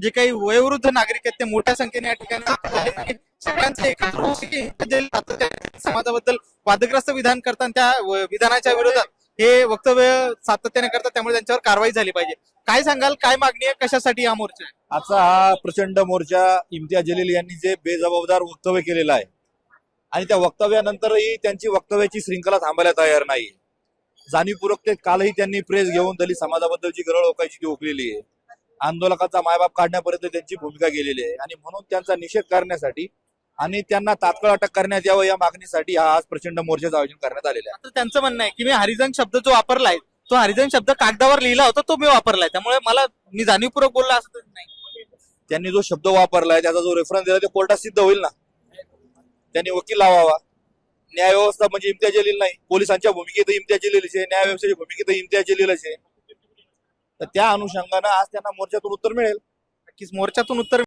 जे काही वयोवृद्ध नागरिक आहेत ते मोठ्या संख्येने या ठिकाणी सगळ्यांचं एकत्र समाजाबद्दल वादग्रस्त विधान करतात त्या विधानाच्या विरोधात हे वक्तव्य सातत्याने करतात त्यामुळे त्यांच्यावर कारवाई झाली पाहिजे. काय सांगाल? काय मागणी आहे? कशासाठी हा मोर्चा आहे? आजचा हा प्रचंड मोर्चा इम्तियाज जलील यांनी जे बेजबाबदार वक्तव्य केलेलं आहे आणि त्या वक्तव्यानंतरही त्यांची वक्तव्याची श्रृंखला थांबायला तयार नाही जाणीवपूर्वक ते कालही त्यांनी प्रेस घेऊन दलित समाजाबद्दलची गरळ ओकायची ती ओकलेली आहे. आंदोलकाचा मायबाप काढण्यापर्यंत त्यांची भूमिका गेलेली आहे. आणि म्हणून त्यांचा निषेध करण्यासाठी आणि त्यांना तात्काळ अटक करण्यात यावं या मागणीसाठी हा आज प्रचंड मोर्चाचं आयोजन करण्यात आलेलं आहे. तर त्यांचं म्हणणं आहे की मी हरिजन शब्द जो वापरलाय तो हरिजन शब्द कागदावर लिहिला होता तो मी वापरलाय. त्यामुळे मला मी जाणीवपूर्वक बोलला असं नाही. त्यांनी जो शब्द वापरलाय त्याचा जो रेफरन्स दिला ते कोर्टात सिद्ध होईल ना? त्यांनी वकील लावावा. न्याय व्यवस्था म्हणजे इम्तियाज जलील नाही. पोलिसांच्या भूमिकेत इम्तियाज जलीलच आहे. न्याय व्यवस्थेच्या भूमिकेत इम्तियाज जलीलच आहे. तर त्या अनुषंगानं आज त्यांना मोर्चातून उत्तर मिळेल. नक्कीच मोर्चातून उत्तर